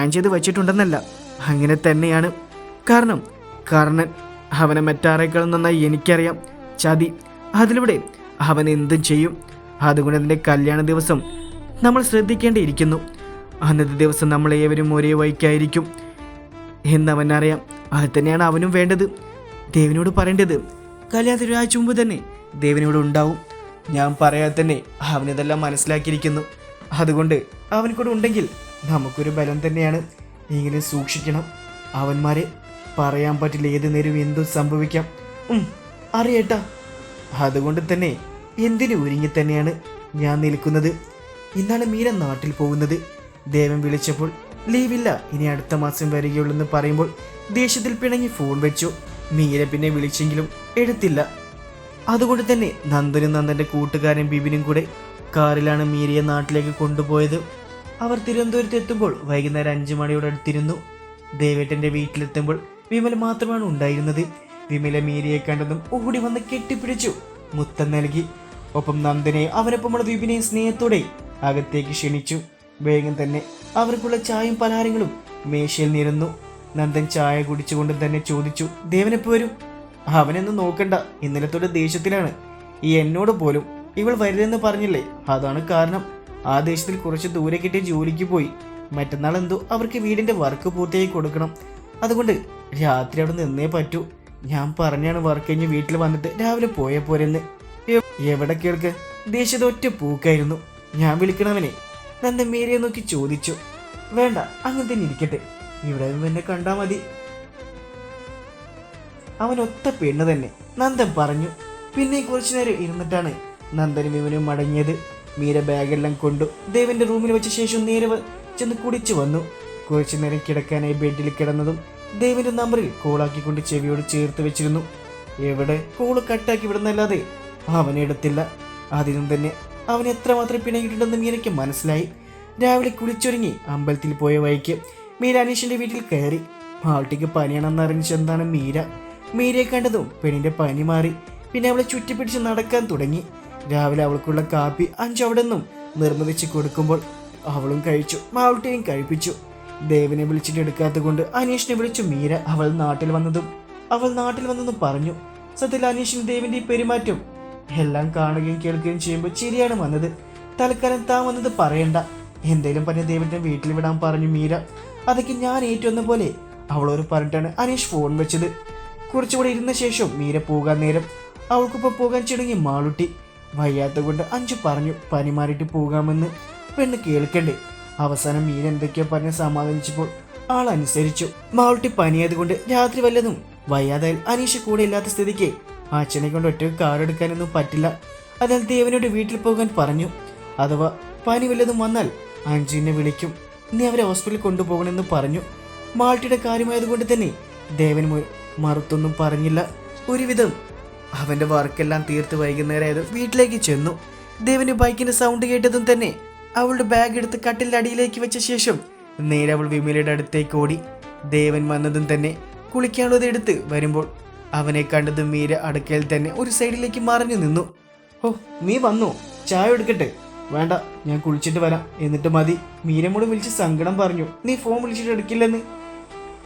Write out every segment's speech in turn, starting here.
Plan ചെയ്ത് വെച്ചിട്ടുണ്ടെന്നല്ല. അങ്ങനെ തന്നെയാണ്. കാരണം കർണൻ അവനെ മറ്റാരേക്കാൾ നന്നായി എനിക്കറിയാം. ചതി അതിലൂടെ അവൻ എന്തും ചെയ്യും. അതുകൊണ്ട് അതിന്റെ കല്യാണ ദിവസം നമ്മൾ ശ്രദ്ധിക്കേണ്ടിയിരിക്കുന്നു. അന്നത്തെ ദിവസം നമ്മൾ ഏവരും ഒരേ വഴിക്കായിരിക്കും എന്നവൻ അറിയാം അത് തന്നെയാണ് അവനും വേണ്ടത്. ദേവിനോട് പറയേണ്ടത് കല്യാണത്തിന് ഒരാഴ്ച മുമ്പ് തന്നെ ദേവിനോട് ഉണ്ടാവും. ഞാൻ പറയാതെ തന്നെ അവനിതെല്ലാം മനസ്സിലാക്കിയിരിക്കുന്നു. അതുകൊണ്ട് അവൻ കൂടെ ഉണ്ടെങ്കിൽ നമുക്കൊരു ബലം തന്നെയാണ്. ഇങ്ങനെ സൂക്ഷിക്കണം. അവന്മാരെ പറയാൻ പറ്റില്ല ഏത് നേരം എന്തും സംഭവിക്കാം. അറിയേട്ടാ. അതുകൊണ്ട് തന്നെ എന്തിനു ഒരുങ്ങി തന്നെയാണ് ഞാൻ നിൽക്കുന്നത്? ഇന്നാണ് മീന നാട്ടിൽ പോകുന്നത്. ദേവൻ വിളിച്ചപ്പോൾ ലീവില്ല ഇനി അടുത്ത മാസം വരികയുള്ളെന്ന് പറയുമ്പോൾ ദേഷ്യത്തിൽ പിണങ്ങി ഫോൺ വെച്ചു. മീര പിന്നെ വിളിച്ചെങ്കിലും എടുത്തില്ല. അതുകൊണ്ട് തന്നെ നന്ദനും നന്ദന്റെ കൂട്ടുകാരൻ ബിബിനും കൂടെ കാറിലാണ് മീരയെ നാട്ടിലേക്ക് കൊണ്ടുപോയത്. അവർ തിരുവനന്തപുരത്ത് എത്തുമ്പോൾ വൈകുന്നേരം അഞ്ചു മണിയോട് അടുത്തിരുന്നു ദേവേട്ടന്റെ വീട്ടിലെത്തുമ്പോൾ വിമൽ മാത്രമാണ് ഉണ്ടായിരുന്നത്. വിമല മീരയെ കണ്ടതും ഓടി വന്ന് കെട്ടിപ്പിടിച്ചു. മുത്തം നൽകി. ഒപ്പം നന്ദനെ അവനൊപ്പമുള്ള വിപിനെ സ്നേഹത്തോടെ അകത്തേക്ക് ക്ഷണിച്ചു. വേഗം തന്നെ അവർക്കുള്ള ചായയും പലഹാരങ്ങളും മേശയിൽ നിരന്നു. നന്ദൻ ചായ കുടിച്ചുകൊണ്ട് തന്നെ ചോദിച്ചു ദേവനെപ്പോ വരും? അവനെന്ന് നോക്കണ്ട. ഇന്നലത്തോടെ ദേഷ്യത്തിലാണ്. ഈ എന്നോട് പോലും ഇവൾ വരുതെന്ന് പറഞ്ഞില്ലേ? അതാണ് കാരണം. ആ ദേശത്തിൽ കുറച്ച് ദൂരെ കിട്ടിയ ജോലിക്ക് പോയി. മറ്റന്നാൾ എന്തോ അവർക്ക് വീടിന്റെ വർക്ക് പൂർത്തിയാക്കി കൊടുക്കണം. അതുകൊണ്ട് രാത്രി അവിടെ നിന്നേ പറ്റൂ. ഞാൻ പറഞ്ഞാണ് വർക്ക് കഴിഞ്ഞ് വീട്ടിൽ വന്നിട്ട് രാവിലെ പോയ പോരെന്ന്. എവിടെ കേൾക്ക്? ദേഷ്യത ഒറ്റ പൂക്കായിരുന്നു. ഞാൻ വിളിക്കണവനെ. നന്ദൻ മേരിയെ നോക്കി ചോദിച്ചു. വേണ്ട അങ്ങനെ തന്നെ ഇരിക്കട്ടെ. ഇവിടെ എന്നെ കണ്ടാ മതി. അവൻ ഒത്ത പെണ്ണ് തന്നെ. നന്ദൻ പറഞ്ഞു. പിന്നെ കുറച്ചു നേരം ഇരുന്നിട്ടാണ് നന്ദനും ഇവനും മടങ്ങിയത്. മീര ബാഗെല്ലാം കൊണ്ടു ദേവന്റെ റൂമിൽ വെച്ച ശേഷം നേരെ ചെന്ന് കുടിച്ചു വന്നു. കുറച്ചു നേരം കിടക്കാനായി ബെഡിൽ കിടന്നതും ദേവന്റെ നമ്പറിൽ കോളാക്കിക്കൊണ്ട് ചെവിയോട് ചേർത്ത് വെച്ചിരുന്നു. എവിടെ കോൾ കട്ടാക്കി വിടുന്നല്ലാതെ അവനെടുത്തില്ല അതിനും തന്നെ അവൻ എത്രമാത്രം പിണങ്ങിയിട്ടുണ്ടെന്ന് മീരയ്ക്ക് മനസ്സിലായി. രാവിലെ കുളിച്ചൊരുങ്ങി അമ്പലത്തിൽ പോയ വഴിക്ക് മീര അനീഷിന്റെ വീട്ടിൽ കയറി. മാൾട്ടിക്ക് പനിയാണെന്ന് അറിഞ്ഞെന്താണ് മീര? മീരയെ കണ്ടതും പെണ്ണിന്റെ പനി മാറി. പിന്നെ അവളെ ചുറ്റിപ്പിടിച്ച് നടക്കാൻ തുടങ്ങി. രാവിലെ അവൾക്കുള്ള കാപ്പി അഞ്ചവിടെ നിന്നും നിർബന്ധിച്ച് കൊടുക്കുമ്പോൾ അവളും കഴിച്ചു മാവട്ടിയും കഴിപ്പിച്ചു. ദേവനെ വിളിച്ചിട്ട് എടുക്കാത്ത കൊണ്ട് അനീഷിനെ വിളിച്ചു മീര അവൾ നാട്ടിൽ വന്നതും അവൾ നാട്ടിൽ വന്നതും പറഞ്ഞു. സത്യത്തിൽ അനീഷിന് ദേവിന്റെ ഈ പെരുമാറ്റം എല്ലാം കാണുകയും കേൾക്കുകയും ചെയ്യുമ്പോൾ ചിരിയാണ് വന്നത്. തൽക്കാലം താൻ വന്നത് പറയണ്ട. എന്തേലും പറഞ്ഞ ദേവന്റെ വീട്ടിൽ വിടാൻ പറഞ്ഞു മീര. അതൊക്കെ ഞാൻ ഏറ്റുവന്ന പോലെ അവളോട് പറഞ്ഞിട്ടാണ് അനീഷ് ഫോൺ വെച്ചത്. കുറച്ചുകൂടെ ഇരുന്ന ശേഷം മീര പോകാൻ നേരം അവൾക്കൊപ്പം പോകാൻ ചിണങ്ങി മാളുട്ടി. വയ്യാത്ത കൊണ്ട് അഞ്ചു പറഞ്ഞു പനി മാറിയിട്ട് പോകാമെന്ന് പെണ്ണ് കേൾക്കണ്ടേ. അവസാനം മീൻ എന്തൊക്കെയാ പറഞ്ഞ് സമാധാനിച്ചപ്പോൾ ആൾ അനുസരിച്ചു. മാളുട്ടി പനിയായതുകൊണ്ട് രാത്രി വല്ലതും വയ്യാതായാൽ അനീഷ് കൂടെ ഇല്ലാത്ത സ്ഥിതിക്ക് അച്ഛനെ കൊണ്ട് ഒറ്റ കാറെടുക്കാനൊന്നും പറ്റില്ല. അതിനാൽ ദേവനോട് വീട്ടിൽ പോകാൻ പറഞ്ഞു. അഥവാ പനി വല്ലതും വന്നാൽ അഞ്ജുവിനെ വിളിക്കും. നീ അവരെ ഹോസ്പിറ്റലിൽ കൊണ്ടുപോകണമെന്ന് പറഞ്ഞു. മാൾട്ടിയുടെ കാര്യമായതുകൊണ്ട് തന്നെ ദേവൻ മറുത്തൊന്നും പറഞ്ഞില്ല. ഒരുവിധം അവന്റെ വർക്കെല്ലാം തീർത്ത് വൈകുന്നേരമായത് വീട്ടിലേക്ക് ചെന്നു. ദേവന് ബൈക്കിന്റെ സൗണ്ട് കേട്ടതും തന്നെ അവളുടെ ബാഗ് എടുത്ത് കട്ടിലിന്റെ അടിയിലേക്ക് വെച്ച ശേഷം നേരെ അവൾ വിമലയുടെ അടുത്തേക്ക് ഓടി. ദേവൻ വന്നതും തന്നെ കുളിക്കാനുള്ളത് എടുത്ത് വരുമ്പോൾ അവനെ കണ്ടതും മീര അടുക്കയിൽ തന്നെ ഒരു സൈഡിലേക്ക് മറിഞ്ഞു നിന്നു. ഓ നീ വന്നു? ചായ എടുക്കട്ടെ? വേണ്ട ഞാൻ കുളിച്ചിട്ട് വരാം. എന്നിട്ട് മതി. മീരമോട് വിളിച്ച് സങ്കടം പറഞ്ഞു. നീ ഫോൺ വിളിച്ചിട്ട് എടുക്കില്ലെന്ന്?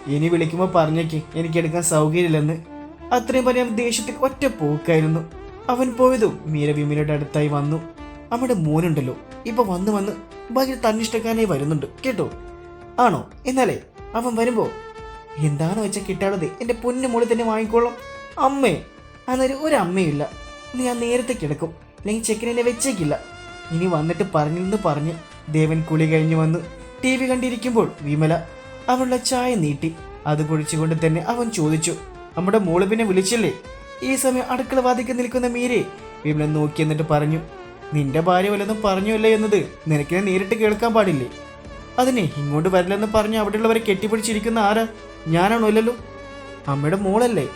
ഇനി വിളിക്കുമ്പോൾ പറഞ്ഞേക്ക്. എനിക്ക് എടുക്കാൻ സൗകര്യമില്ലെന്ന്. അത്രയും പറയാൻ ദേഷ്യത്തിൽ ഒറ്റ പോക്കായിരുന്നു. അവൻ പോയതും മീര വിമലയുടെ അടുത്തായി വന്നു. അവിടെ മോനുണ്ടല്ലോ. ഇപ്പൊ വന്ന് വന്ന് ഭയങ്കര തന്നിഷ്ടക്കാരനായി വരുന്നുണ്ട്. കേട്ടോ? ആണോ? എന്നാലേ അവൻ വരുമ്പോ എന്താണെന്ന് വെച്ചാൽ കിട്ടാതെ എന്റെ പൊന്നു മോളിൽ തന്നെ വാങ്ങിക്കോളാം. അമ്മേ അന്നേരം ഒരു അമ്മയില്ല ഞാൻ നേരത്തെ കിടക്കും. അല്ലെങ്കിൽ ചെക്കനെ വെച്ചേക്കില്ല. ഇനി വന്നിട്ട് പറഞ്ഞില്ലെന്ന് പറഞ്ഞ് ദേവൻ കുളി കഴിഞ്ഞു വന്നു ടി വി കണ്ടിരിക്കുമ്പോൾ വിമല അവളുടെ ചായ നീട്ടി. അത് കുഴിച്ചുകൊണ്ട് തന്നെ അവൻ ചോദിച്ചു. നമ്മുടെ മോൾ പിന്നെ വിളിച്ചില്ലേ? ഈ സമയം അടുക്കള വാതിക്ക് നിൽക്കുന്ന മീരെ വിമലൻ നോക്കി എന്നിട്ട് പറഞ്ഞു നിന്റെ ഭാര്യ വല്ലതും പറഞ്ഞല്ലേ എന്നത്? നിനക്കിനെ നേരിട്ട് കേൾക്കാൻ പാടില്ലേ? അതിനെ ഇങ്ങോട്ട് വരില്ലെന്ന് പറഞ്ഞ് അവിടെയുള്ളവരെ കെട്ടിപ്പിടിച്ചിരിക്കുന്ന ആരാ? ഞാനാണോ ഇല്ലല്ലോ? അമ്മയുടെ മോളല്ലേ?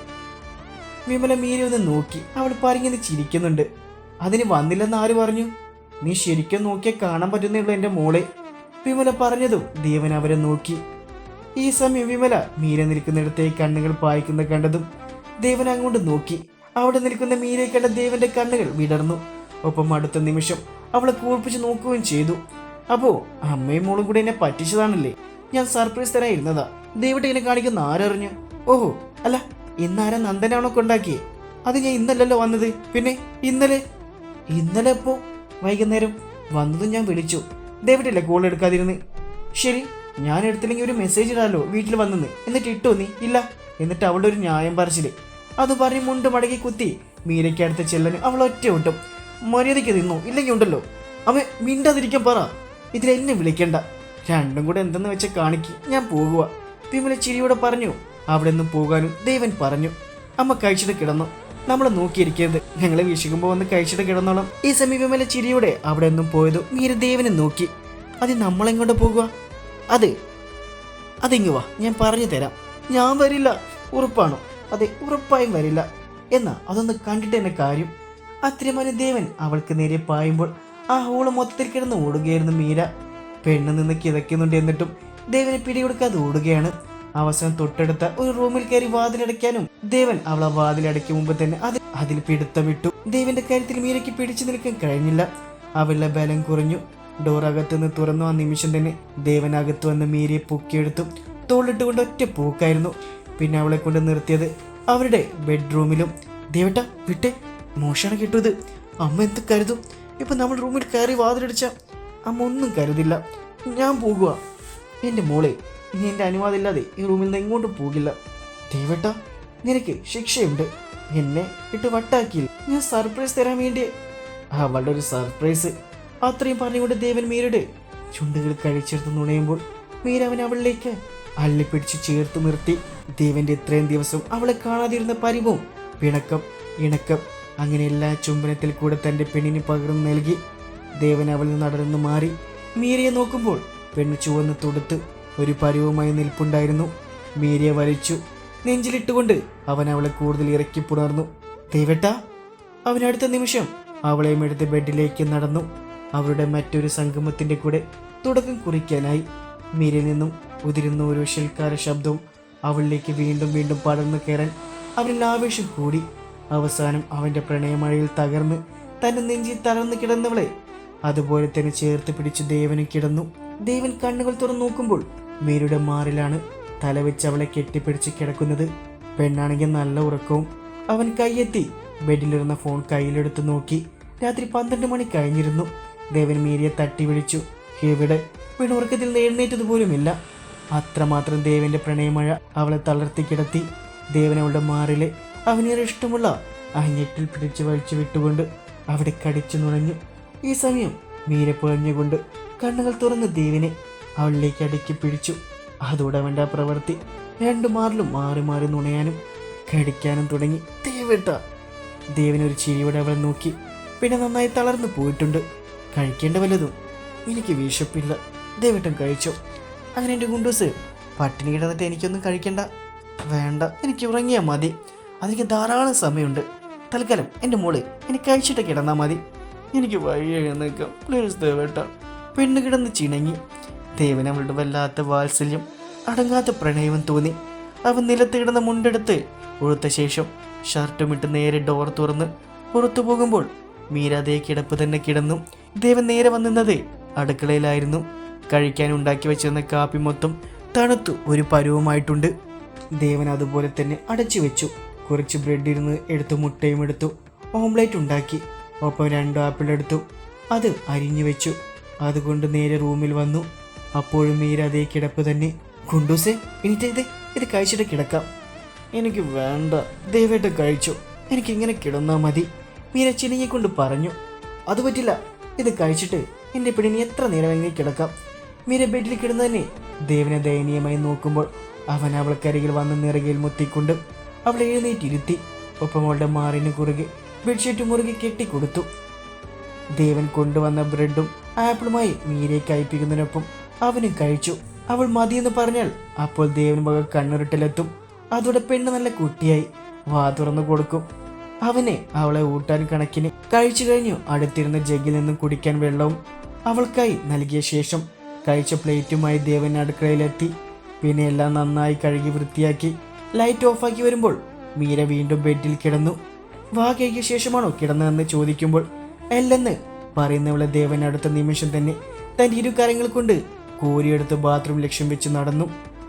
വിമല മീരെ ഒന്ന് നോക്കി. അവൾ പറഞ്ഞത് ചിരിക്കുന്നുണ്ട്. അതിന് വന്നില്ലെന്ന് ആര് പറഞ്ഞു? നീ ശരിക്കും നോക്കിയാൽ കാണാൻ പറ്റുന്നേ ഉള്ളൂ എന്റെ മോളെ. വിമല പറഞ്ഞതും ദേവൻ അവരെ നോക്കി. ഈ സമയം വിമല മീര നിൽക്കുന്നിടത്തെ കണ്ണുകൾ പായിക്കുന്ന കണ്ടതും ദേവൻ അങ്ങോട്ട് നോക്കി. അവിടെ നിൽക്കുന്ന മീരയെ കണ്ട ദേവന്റെ കണ്ണുകൾ വിടർന്നു. ഒപ്പം അടുത്ത നിമിഷം അവളെ കൂർപ്പിച്ച് നോക്കുകയും ചെയ്തു. അപ്പോ അമ്മയും മോളും കൂടി എന്നെ പറ്റിച്ചതാണല്ലേ? ഞാൻ സർപ്രൈസ് തരായിരുന്നതാ ദൈവട്ടെ എന്നെ കാണിക്കുന്ന ആരറിഞ്ഞു? ഓഹോ അല്ല ഇന്നാരാ നന്ദനാണോ കൊണ്ടാക്കിയേ? അത് ഞാൻ ഇന്നല്ലല്ലോ വന്നത്. പിന്നെ ഇന്നലെ? ഇന്നലെ അപ്പോ? വൈകുന്നേരം വന്നതും ഞാൻ വിളിച്ചു. ദൈവട്ടില്ല കോൾ എടുക്കാതിരുന്ന്? ശരി ഞാൻ എടുത്തില്ലെങ്കിൽ ഒരു മെസ്സേജ് ഇടാലോ? വീട്ടിൽ വന്നെന്ന്. എന്നിട്ട് ഇട്ടോ നീ? ഇല്ല. എന്നിട്ട് അവളുടെ ഒരു ന്യായം പറച്ചിൽ. അത് പറഞ്ഞ് മുണ്ട് മടക്കി കുത്തി. മീരയ്ക്ക് അടുത്ത ചെല്ലന് അവൾ ഒറ്റ വിട്ടും മര്യാദയ്ക്ക് നിന്നു? ഇല്ലെങ്കിൽ ഉണ്ടല്ലോ. അവൻ മിണ്ടാതിരിക്കാൻ പറ. ഇതിൽ എന്നെ വിളിക്കണ്ട. രണ്ടും കൂടെ എന്തെന്ന് വെച്ച് കാണിക്ക്. ഞാൻ പോകുക വിമല ചിരിയോടെ പറഞ്ഞു. അവിടെ നിന്ന് പോകാനും ദേവൻ പറഞ്ഞു. അമ്മ കഴിച്ചിട്ട് കിടന്നു. നമ്മളെ നോക്കിയിരിക്കരുത് ഞങ്ങളെ വീശിക്കുമ്പോൾ വന്ന് കഴിച്ചിട്ട് കിടന്നോളാം. ഈ സമയം വിമല ചിരിയോടെ അവിടെ നിന്നും പോയതു മീര ദേവനെ നോക്കി. അത് നമ്മളെങ്ങോട്ട് പോകുക അത്. അതിങ്ങ് വാ ഞാൻ പറഞ്ഞു തരാം. ഞാൻ വരില്ല ഉറപ്പാണോ? അതെ ഉറപ്പായും വരില്ല. എന്നാ അതൊന്ന് കണ്ടിട്ട് എന്നെ കാര്യം. അത്രമാന ദേവൻ അവൾക്ക് നേരെ പായുമ്പോൾ ആ ഹോൾ മൊത്തത്തിൽ കിടന്ന് ഓടുകയായിരുന്നു മീര. പെണ്ണ് നിന്ന് കിതയ്ക്കുന്നുണ്ട് എന്നിട്ടും ദേവനെ പിടികൊടുക്കാതെ ഓടുകയാണ്. അവസാനം തൊട്ടടുത്ത ഒരു റൂമിൽ കയറി വാതിലടയ്ക്കാനും ദേവൻ അവളെ വാതിലടയ്ക്കും മുമ്പ് തന്നെ അത് അതിൽ പിടുത്തമിട്ടു. ദേവന്റെ കാര്യത്തിൽ മീരയ്ക്ക് പിടിച്ചു നിൽക്കാൻ കഴിഞ്ഞില്ല. അവളുടെ ബലം കുറഞ്ഞു. ഡോർ അകത്തുനിന്ന് തുറന്നു ആ നിമിഷം തന്നെ ദേവൻ അകത്ത് വന്ന് മീരിയെ പൊക്കിയെടുത്തു. തോളിട്ടുകൊണ്ട് ഒറ്റ പൂക്കായിരുന്നു. പിന്നെ അവളെ കൊണ്ട് നിർത്തിയത് അവരുടെ ബെഡ്റൂമിലും. ദേവട്ട വിട്ടെ മോശമാണ് കിട്ടുന്നത് അമ്മ എന്ത് കരുതും? ഇപ്പൊ നമ്മൾ റൂമിൽ കയറി വാതിലടിച്ച അമ്മ ഒന്നും കരുതില്ല. ഞാൻ പോകുക എന്റെ മോളെ ഇനി എന്റെ അനുവാദമില്ലാതെ ഈ റൂമിൽ നിന്ന് എങ്ങോട്ടും പോകില്ല. ദേവട്ട നിനക്ക് ശിക്ഷയുണ്ട്. എന്നെ ഇട്ട് വട്ടാക്കിയില്ല. ഞാൻ സർപ്രൈസ് തരാൻ വേണ്ടി അവളുടെ ഒരു സർപ്രൈസ്. അത്രയും പറഞ്ഞുകൊണ്ട് ദേവൻ മീരയുടെ ചുണ്ടുകൾ കഴിച്ചെടുത്ത് നുണയുമ്പോൾ മീര അവൻ അവളിലേക്ക് അള്ളിപ്പിടിച്ച് ചേർത്ത് നിർത്തി. ദേവന്റെ ഇത്രയും ദിവസം അവളെ കാണാതിരുന്ന പരിവും പിണക്കം ഇണക്കം അങ്ങനെ എല്ലാ ചുംബനത്തിൽ കൂടെ തന്റെ പെണ്ണിന് പകർന്നു നൽകി ദേവൻ അവളിൽ നടന്ന് മാറി. മീരയെ നോക്കുമ്പോൾ പെണ്ണ് ചുവന്ന് തൊടുത്ത് ഒരു പരിവുമായി നിൽപ്പുണ്ടായിരുന്നു. മീരയെ വലിച്ചു നെഞ്ചിലിട്ടുകൊണ്ട് അവൻ അവളെ കൂടുതൽ ഇറക്കി പുണർന്നു. ദേവട്ട അവൻ അടുത്ത നിമിഷം അവളെയും എടുത്ത് ബെഡിലേക്ക് നടന്നു. അവരുടെ മറ്റൊരു സംഗമത്തിന്റെ കൂടെ തുടക്കം കുറിക്കാനായി മീരിൽ നിന്നും ഉതിരുന്ന ഓരോ ശൽക്കാര ശബ്ദവും അവളിലേക്ക് വീണ്ടും വീണ്ടും പടർന്നു കയറാൻ അവരിൽ ആവേശം കൂടി. അവസാനം അവന്റെ പ്രണയമഴയിൽ തകർന്ന് തന്റെ നെഞ്ചിൽ തളർന്നു കിടന്നവളെ അതുപോലെ തന്നെ ചേർത്ത് പിടിച്ച് ദേവനും കിടന്നു. ദേവൻ കണ്ണുകൾ തുറന്നു നോക്കുമ്പോൾ മീരയുടെ മാറിലാണ് തലവെച്ച് അവളെ കെട്ടിപ്പിടിച്ച് കിടക്കുന്നത്. പെണ്ണാണെങ്കിൽ നല്ല ഉറക്കവും അവൻ കൈയെത്തി ബെഡിലിരുന്ന ഫോൺ കയ്യിലെടുത്ത് നോക്കി. രാത്രി പന്ത്രണ്ട് മണി കഴിഞ്ഞിരുന്നു. ദേവൻ മീരിയെ തട്ടി വിളിച്ചു ഇവിടെ വീണുറക്കത്തിൽ എഴുന്നേറ്റതുപോലുമില്ല അത്രമാത്രം ദേവന്റെ പ്രണയമഴ അവളെ തളർത്തി കിടത്തി ദേവൻ അവളുടെ മാറിലെ അവനേറെ ഇഷ്ടമുള്ള ആ ഞെട്ടിൽ പിടിച്ചു വലിച്ചു വിട്ടുകൊണ്ട് അവിടെ കടിച്ചു നുണഞ്ഞു. ഈ സമയം മീര പൊഴഞ്ഞുകൊണ്ട് കണ്ണുകൾ തുറന്ന് ദേവിനെ അവളിലേക്ക് അടുക്കി പിടിച്ചു. അതോടെ അവന്റെ ആ പ്രവൃത്തി രണ്ടു മാറിലും മാറി മാറി നുണയാനും കടിക്കാനും തുടങ്ങി. ദേവേട്ട ദേവനൊരു ചിരിയോടെ അവളെ നോക്കി. പിന്നെ നന്നായി തളർന്നു പോയിട്ടുണ്ട്. കഴിക്കേണ്ട വല്ലതും. എനിക്ക് വിശപ്പില്ല. ദേവട്ടം കഴിച്ചോ. അങ്ങനെ എന്റെ ഗുണ്ടൂസ് പട്ടിണി കിടന്നിട്ട് എനിക്കൊന്നും കഴിക്കണ്ട. വേണ്ട. എനിക്ക് ഉറങ്ങിയാൽ മതി. അതിന് ധാരാളം സമയമുണ്ട്. തൽക്കാലം എന്റെ മോൾ എനിക്ക് കഴിച്ചിട്ട് കിടന്നാൽ മതി. എനിക്ക് വഴി എഴുന്നേക്കാം പ്ലീസ് ദേവേട്ട. പെണ്ണ് കിടന്ന് ചിണങ്ങി. ദേവൻ അവളുടെ വല്ലാത്ത വാത്സല്യം അടങ്ങാത്ത പ്രണയവും തോന്നി. അവൻ നിലത്ത് കിടന്ന മുണ്ടെടുത്ത് ഉഴുത്ത ശേഷം ഷർട്ടുമിട്ട് നേരെ ഡോർ തുറന്ന് പുറത്തു പോകുമ്പോൾ മീര അതേ കിടപ്പ് തന്നെ കിടന്നു. ദേവൻ നേരെ വന്നിരുന്നത് അടുക്കളയിലായിരുന്നു. കഴിക്കാൻ ഉണ്ടാക്കി വെച്ചിരുന്ന കാപ്പി മൊത്തം തണുത്തു. ഒരു പരുവമായിട്ടുണ്ട്. ദേവൻ അതുപോലെ തന്നെ അടച്ചു വെച്ചു. കുറച്ച് ബ്രെഡ് ഇരുന്ന് എടുത്തു മുട്ടയും എടുത്തു. ഓംലേറ്റ് ഉണ്ടാക്കി. ഒപ്പം രണ്ട് ആപ്പിൾ എടുത്തു. അത് അരിഞ്ഞു വെച്ചു. അതുകൊണ്ട് നേരെ റൂമിൽ വന്നു. അപ്പോഴും മീര അതേ കിടപ്പ് തന്നെ. കുണ്ടൂസേ എനിക്ക് ഇത് കഴിച്ചിട്ട് കിടക്കാം. എനിക്ക് വേണ്ട. ദയവായിട്ട് കഴിച്ചു. എനിക്കിങ്ങനെ കിടന്നാൽ മതി. മീര ചിനിങ്ങിക്കൊണ്ട് പറഞ്ഞു അത് പറ്റില്ല. ഇത് കഴിച്ചിട്ട് എന്റെ പെണ്ണിന് എത്ര നേരം എങ്ങനെ കിടക്കാം? മീര ബെഡിൽ കിടന്നതന്നെ ദേവനെ ദയനീയമായി നോക്കുമ്പോൾ അവൻ അവൾക്കരികിൽ വന്ന് നിറകയിൽ മുത്തിക്കൊണ്ട് അവളെ എഴുന്നേറ്റിരുത്തി. ഒപ്പം അവളുടെ മാറിന് കുറുകെ ബെഡ്ഷീറ്റ് മുറുകെ കെട്ടിക്കൊടുത്തു. ദേവൻ കൊണ്ടുവന്ന ബ്രെഡും ആപ്പിളുമായി മീരയെ കഴിപ്പിക്കുന്നതിനൊപ്പം അവനും കഴിച്ചു. അവൾ മതിയെന്ന് പറഞ്ഞാൽ അപ്പോൾ ദേവൻ വക കണ്ണുരുട്ടിലെത്തും. അതോടെ പെണ്ണ് നല്ല കുട്ടിയായി. വാ തുറന്നു കൊടുക്കും. അവനെ അവളെ ഊട്ടാൻ കണക്കിന് കഴിച്ചു കഴിഞ്ഞു. അടുത്തിരുന്ന ജഗ്ഗിൽ നിന്നും കുടിക്കാൻ വെള്ളവും അവൾക്കായി നൽകിയ ശേഷം കഴിച്ച പ്ലേറ്റുമായി ദേവൻ അടുക്കളയിലെത്തി. പിന്നെ എല്ലാം നന്നായി കഴുകി വൃത്തിയാക്കി ലൈറ്റ് ഓഫാക്കി വരുമ്പോൾ മീര വീണ്ടും ബെഡിൽ കിടന്നു. വാ കഴിക്കിയ ശേഷമാണോ കിടന്നതെന്ന് ചോദിക്കുമ്പോൾ അല്ലെന്ന് പറയുന്നവളെ ദേവൻ അടുത്ത നിമിഷം തന്നെ തന്റെ ഇരു കരങ്ങൾ കൊണ്ട് കോരിയെടുത്ത് ബാത്റൂം ലക്ഷ്യം വെച്ച് നടന്നു.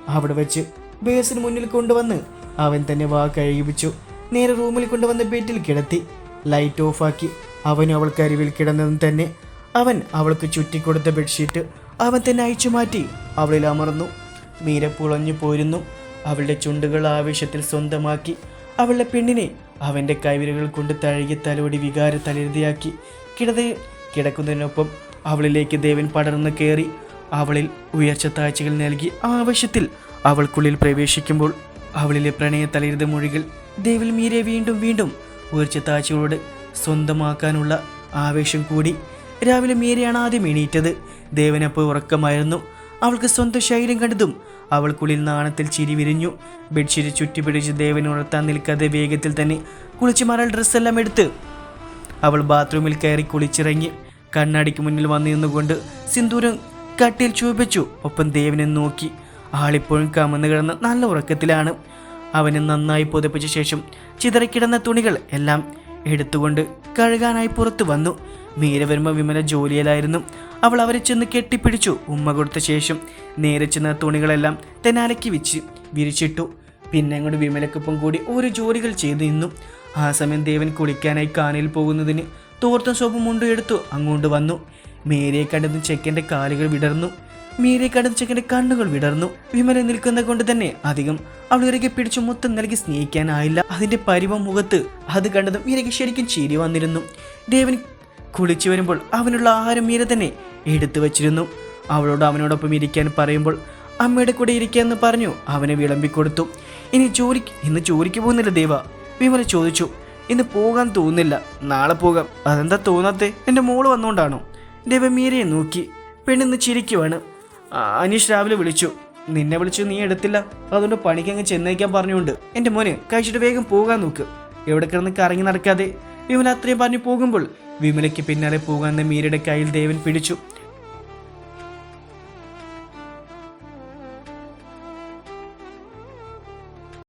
അവിടെ വെച്ച് ബേസിന് മുന്നിൽ കൊണ്ടുവന്ന് അവൻ തന്നെ വാ കഴിയിപ്പിച്ചു നേരെ റൂമിൽ കൊണ്ടുവന്ന് ബെഡിൽ കിടത്തി. ലൈറ്റ് ഓഫാക്കി. അവനും അവൾക്ക് അരിവിൽ കിടന്നതും തന്നെ. അവൻ അവൾക്ക് ചുറ്റിക്കൊടുത്ത ബെഡ്ഷീറ്റ് അവൻ തന്നെ അയച്ചു മാറ്റി. അവളിൽ അമർന്നു. മീര പുളഞ്ഞു പോരുന്നു. അവളുടെ ചുണ്ടുകൾ ആവേശത്തിൽ സ്വന്തമാക്കി. അവളുടെ പെണ്ണിനെ അവന്റെ കൈവിരകൾ കൊണ്ട് തഴുകി തലോടി വികാര തലരുതിയാക്കി കിടത കിടക്കുന്നതിനൊപ്പം അവളിലേക്ക് ദേവൻ പടർന്നു കയറി. അവളിൽ ഉയർച്ച താഴ്ചകൾ നൽകി. ആവശ്യത്തിൽ അവൾക്കുള്ളിൽ പ്രവേശിക്കുമ്പോൾ അവളിലെ പ്രണയ തലരുത മൊഴികൾ ദേവിൽ മീരെ വീണ്ടും വീണ്ടും ഉയർച്ച താഴ്ചകളോട് സ്വന്തമാക്കാനുള്ള ആവേശം കൂടി. രാവിലെ മീരയാണ് ആദ്യം എണീറ്റത്. ദേവനപ്പോൾ ഉറക്കമായിരുന്നു. അവൾക്ക് സ്വന്തം ശൈലം കണ്ടതും അവൾക്കുള്ളിൽ നാണത്തിൽ ചിരി വിരിഞ്ഞു. ബെഡ്ഷീറ്റ് ചുറ്റിപ്പിടിച്ച് ദേവനെ ഉണർത്താൻ നിൽക്കാതെ വേഗത്തിൽ തന്നെ കുളിച്ച് മരൽ ഡ്രസ്സെല്ലാം എടുത്ത് അവൾ ബാത്റൂമിൽ കയറി കുളിച്ചിറങ്ങി. കണ്ണാടിക്ക് മുന്നിൽ വന്നു നിന്നുകൊണ്ട് സിന്ദൂരം കട്ടിയിൽ ചൂപിച്ചു ഒപ്പം ദേവനെ നോക്കി. ആളിപ്പോഴും കമന്ന് കിടന്ന് നല്ല ഉറക്കത്തിലാണ്. അവനെ നന്നായി പുതപ്പിച്ച ശേഷം ചിതറിക്കിടന്ന തുണികൾ എല്ലാം എടുത്തുകൊണ്ട് കഴുകാനായി പുറത്തു വന്നു. മീര വരുമ്പോൾ വിമല ജോലിയിലായിരുന്നു. അവൾ അവരെ ചെന്ന് കെട്ടിപ്പിടിച്ചു. ഉമ്മ കൊടുത്ത ശേഷം നേരെ ചെന്ന തുണികളെല്ലാം തെനാലയ്ക്ക് വെച്ച് വിരിച്ചിട്ടു. പിന്നെ അങ്ങോട്ട് വിമലക്കൊപ്പം കൂടി ഒരു ജോലികൾ ചെയ്തു നിന്നു. ആ സമയം ദേവൻ കുളിക്കാനായി കാനയിൽ പോകുന്നതിന് തോർത്ത സോപ്പ് മുണ്ടും എടുത്തു അങ്ങോട്ട് വന്നു. മേരിയെ കണ്ടെന്ന് ചെക്കന്റെ കാലുകൾ വിടർന്നു. മീരയെ കടന്ന് ചെക്കന്റെ കണ്ണുകൾ വിടർന്നു. വിമല നിൽക്കുന്ന കൊണ്ട് തന്നെ അധികം അവൾ ഇറകെ പിടിച്ചു മുത്തം നൽകി സ്നേഹിക്കാനായില്ല. അതിന്റെ പരിവ മുഖത്ത് അത് കണ്ടതും മീരയ്ക്ക് ശരിക്കും ചിരി വന്നിരുന്നു. ദേവൻ കുളിച്ചു വരുമ്പോൾ അവനുള്ള ആഹാരം മീര തന്നെ എടുത്തു വച്ചിരുന്നു. അവളോട് അവനോടൊപ്പം ഇരിക്കാൻ പറയുമ്പോൾ അമ്മയുടെ കൂടെ ഇരിക്കാമെന്ന് പറഞ്ഞു അവനെ വിളമ്പിക്കൊടുത്തു ഇനി ജോലിക്ക് ഇന്ന് ജോലിക്ക് പോകുന്നില്ല ദേവ വിമല ചോദിച്ചു. ഇന്ന് പോകാൻ തോന്നുന്നില്ല നാളെ പോകാം. അതെന്താ തോന്നാത്തെ? എന്റെ മോൾ വന്നുകൊണ്ടാണോ ദേവ മീരയെ നോക്കി. പെണ്ണിന്ന് ചിരിക്കുവാണ്. അനീഷ് രാവിലെ വിളിച്ചു. നിന്നെ വിളിച്ചു നീ എടുത്തില്ല. അതുകൊണ്ട് പണിക്ക് അങ്ങ് ചെന്നേക്കാൻ പറഞ്ഞുകൊണ്ട്. എന്റെ മോനെ കഴിച്ചിട്ട് വേഗം പോകാൻ നോക്ക്. എവിടെ കിടന്ന് കറങ്ങി നടക്കാതെ. വിമല അത്രയും പറഞ്ഞു പോകുമ്പോൾ വിമലയ്ക്ക് പിന്നാലെ പോകാൻ മീരയുടെ കയ്യിൽ ദേവൻ പിടിച്ചു.